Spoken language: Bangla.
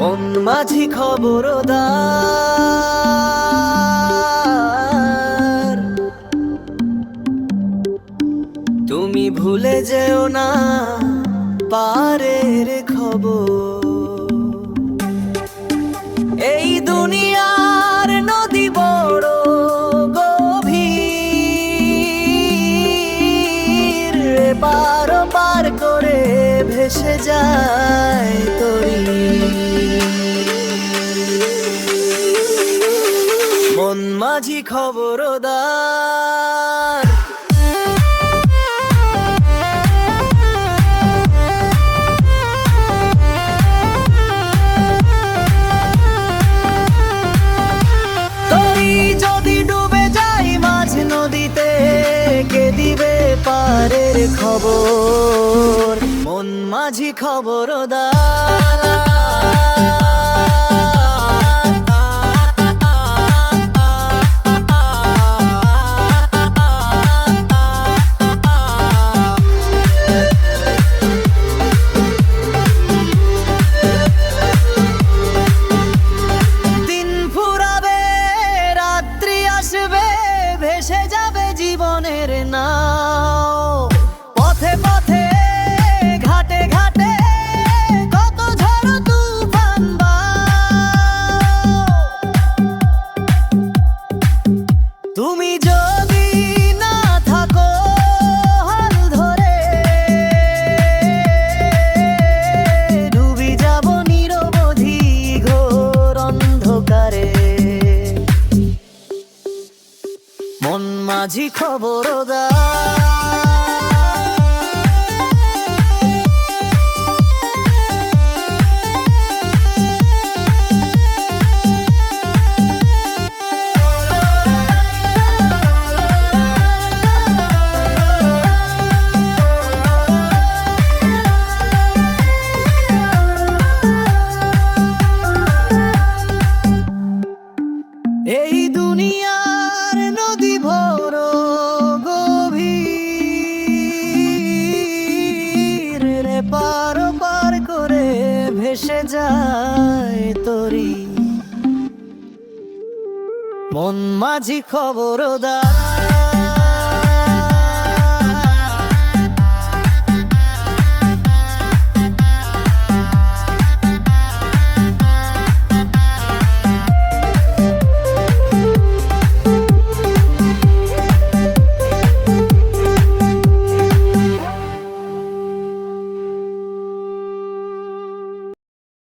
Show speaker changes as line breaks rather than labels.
মন মাঝি খবরদার। তুমি ভুলে যেও না পারের খবর। এই দুনিয়ার নদী বড় গভীর পার পার করে ভেসে যায়। মন মাঝি খবরদার? খবর? মন মাঝি খবরদার? না মন মাঝি খবরদার। এই দুনিয়ার ভেসে যায় তরি। মন মাঝি খবরদার।